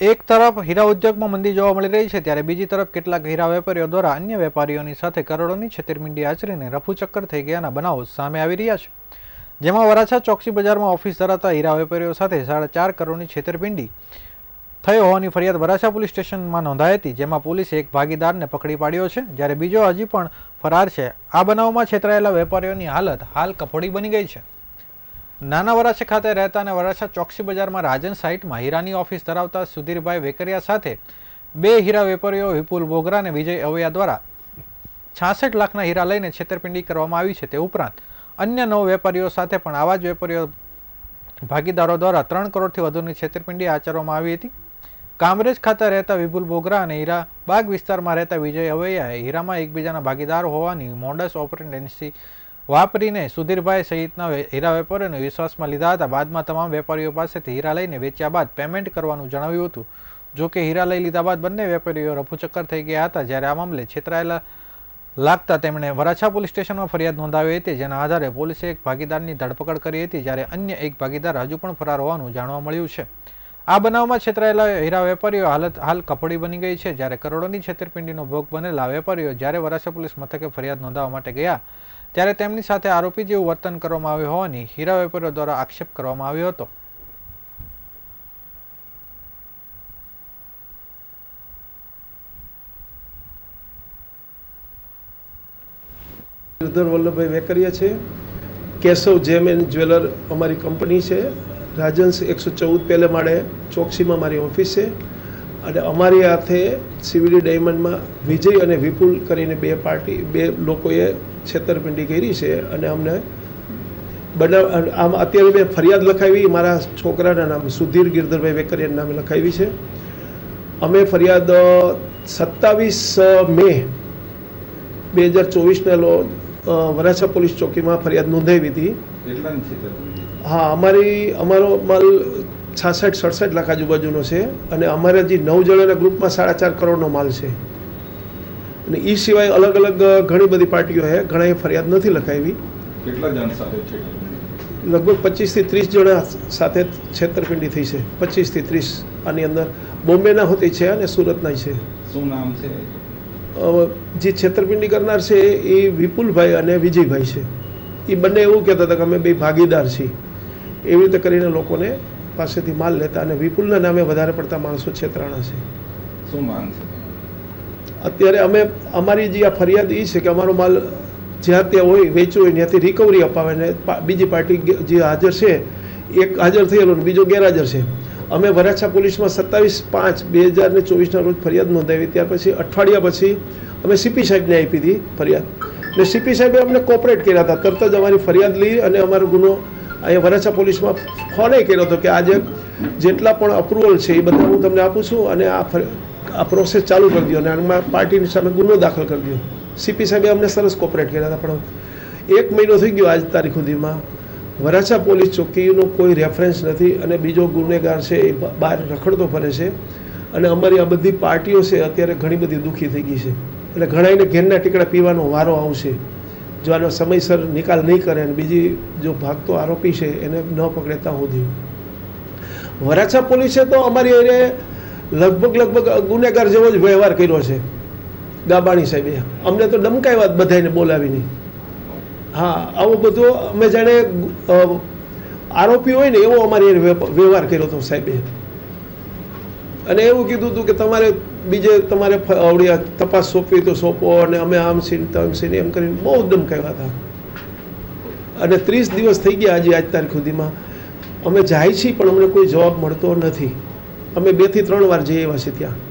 એક તરફ હીરા ઉદ્યોગમાં મંદી જોવા મળી રહી છે, ત્યારે બીજી તરફ કેટલાક હીરા વેપારીઓ દ્વારા અન્ય વેપારીઓની સાથે કરોડોની છેતરપિંડી આચરીને રફુચક્કર થઈ ગયાના બનાવો સામે આવી રહ્યા છે. જેમાં વરાછા ચોકસી બજારમાં ઓફિસ ધરાવતા હીરા વેપારીઓ સાથે સાડા ચાર કરોડની છેતરપિંડી થઈ હોવાની ફરિયાદ વરાછા પોલીસ સ્ટેશનમાં નોંધાઈ હતી, જેમાં પોલીસે એક ભાગીદારને પકડી પાડ્યો છે. જ્યારે બીજો હજી પણ ફરાર છે. આ બનાવમાં છેતરાયેલા વેપારીઓની હાલત હાલ કફોડી બની ગઈ છે. નાના વરાછા ખાતે રહેતા અને વરાછા ચોકસી બજારમાં રાજન સાઇટમાં હીરાની ઓફિસ ધરાવતા સુધીરભાઈ વેકરિયા સાથે બે હીરા વેપારીઓ વિપુલ બોગરા અને વિજય અવૈયા દ્વારા છાસઠ લાખના હીરા લઈને છેતરપિંડી કરવામાં આવી છે તે ઉપરાંત અન્ય નવ વેપારીઓ સાથે પણ આવા જ વેપારીઓ ભાગીદારો દ્વારા ત્રણ કરોડથી વધુની છેતરપિંડી આચરવામાં આવી હતી. કામરેજ ખાતે રહેતા વિપુલ બોગરા અને હીરા બાગ વિસ્તારમાં રહેતા વિજય અવૈયાએ હીરામાં એકબીજાના ભાગીદાર હોવાની મોડસ ઓપરેન્ડન્સી વાપરીને સુધીરભાઈ સહિતના હીરા વેપારીઓને વિશ્વાસમાં લીધા હતા. બાદમાં તમામ વેપારીઓ પાસેથી હીરા લઈને વેચ્યા બાદ પેમેન્ટ કરવાનું જણાવ્યું હતું. જો કે હીરા લઈ લીધા બાદ બંને વેપારીઓ રફુચક્કર થઈ ગયા હતા. જ્યારે આ મામલે છેતરાયેલા લાગતા તેમણે વરાછા પોલીસ સ્ટેશનમાં ફરિયાદ નોંધાવી હતી, જેના આધારે પોલીસે એક ભાગીદારની ધરપકડ કરી હતી, જ્યારે અન્ય એક ભાગીદાર હજુ પણ ફરાર હોવાનું જાણવા મળ્યું છે. આ બનાવમાં છેતરાયેલા હીરા વેપારીઓ હાલત હાલ કપોડી બની ગઈ છે. જ્યારે કરોડોની છેતરપિંડીનો ભોગ બનેલા વેપારીઓ જ્યારે વરાછા પોલીસ મથકે ફરિયાદ નોંધાવવા માટે ગયા, ત્યારે તેમની સાથે આરોપી જેવું વર્તન કરવામાં આવ્યું હોવાની હીરા વેપારીઓ દ્વારા આક્ષેપ કરવામાં આવ્યો હતો. વલ્લભભાઈ વેકરિયા છે. કેશવ જેમ એન્ડ જ્વેલર અમારી કંપની છે. રાજન્સ એકસો ચૌદ પહેલે માળે ચોકસીમાં મારી ઓફિસ છે. અને અમારી હાથે સીવીડી ડાયમંડમાં વિજય અને વિપુલ કરીને બે પાર્ટી, બે લોકોએ છેતરપિંડી કરી છે અને અમને બનાવ આમ અત્યારે મેં ફરિયાદ લખાવી, મારા છોકરાના નામ સુધીર ગિરધરભાઈ વેકરિયાના નામે લખાવી છે. અમે ફરિયાદ સત્તાવીસ મે બે હજાર ચોવીસના લો વરાછા પોલીસ ચોકીમાં ફરિયાદ નોંધાવી હતી. હા અમારી અમારો માલ છાસઠ સડસઠ લાખ આજુબાજુનો છે અને અમારા જે નવ જણાના ગ્રુપમાં સાડા ચાર કરોડનો માલ છે. અને એ સિવાય અલગ અલગ ઘણી બધી પાર્ટીઓ છે ઘણાએ ફરિયાદ નથી લખાવી. કેટલા જણ સાથે છેતરપિંડી લગભગ પચીસથી ત્રીસ જણા સાથે છેતરપિંડી થઈ છે. પચીસથી ત્રીસ આની અંદર બોમ્બેના હોતી છે અને સુરતના છે. શું નામ છે? જે છેતરપિંડી કરનાર છે એ વિપુલભાઈ અને વિજયભાઈ છે. એ બંને એવું કહેતા હતા કે અમે બે ભાગીદાર છીએ. એવી રીતે કરીને લોકોને પાસેથી માલ લેતા અને વિપુલના નામે વધારે પડતા માણસો છેતરાણા છે. શું માંગ છે? અત્યારે અમે અમારી જે આ ફરિયાદ એ છે કે અમારો માલ જ્યાં ત્યાં હોય વેચવો હોય ત્યાંથી રિકવરી અપાવે ને બીજી પાર્ટી જે હાજર છે એક હાજર થયેલો ને બીજો ગેરહાજર છે. અમે વરાછા પોલીસમાં સત્તાવીસ પાંચ બે હજાર ને ચોવીસના રોજ ફરિયાદ નોંધાવી ત્યાર પછી અઠવાડિયા પછી અમે સીપી સાહેબને આપી હતી ફરિયાદ. ને સીપી સાહેબે અમને કોપરેટ કર્યા હતા. તરત જ અમારી ફરિયાદ લઈ અને અમારો ગુનો અહીંયા વરાછા પોલીસમાં ફોને કર્યો હતો કે આજે જેટલા પણ અપ્રુવલ છે એ બધા હું તમને આપું છું અને આ આ પ્રોસેસ ચાલુ કરી દો અને આમાં પાર્ટીની સામે ગુનો દાખલ કરી દો સીપી સાહેબે અમને સરસ કોપરેટ કર્યા હતા, પણ એક મહિનો થઈ ગયો આજ તારીખ સુધીમાં વરાછા પોલીસ ચોકીનો કોઈ રેફરન્સ નથી અને બીજો ગુનેગાર છે એ બહાર રખડતો ફરે છે. અને અમારી આ બધી પાર્ટીઓ છે અત્યારે ઘણી બધી દુઃખી થઈ ગઈ છે. એટલે ઘણાઈને ઘેરના ટીકડા પીવાનો વારો આવશે. જો આનો સમયસર નિકાલ નહીં કરે અને બીજી જો ભાગતો આરોપી છે એને ન પકડે ત્યાં સુધી. વરાછા પોલીસે તો અમારી એને લગભગ લગભગ ગુનેગાર જેવો જ વ્યવહાર કર્યો છે. ગાબાણી સાહેબે. અમને તો ડમકાવ્યા વાત બધાને બોલાવીને. હા, આવો બધો અમે જાણે આરોપી હોય ને, એવો અમારી હારે વ્યવહાર કર્યો હતો સાહેબે. અને એવું કીધું હતું કે તમારે બીજે તમારે આવડી તપાસ સોંપવી તો સોંપો, અને અમે આમ છીએ ને તેમ છીએ એમ કરીને બહુ ધમકાવ્યા હતા. અને ત્રીસ દિવસ થઈ ગયા આજે આજ તારીખ સુધીમાં. અમે જાય છીએ, પણ અમને કોઈ જવાબ મળતો નથી. અમે બેથી ત્રણ વાર જઈ આવ્યા છીએ ત્યાં.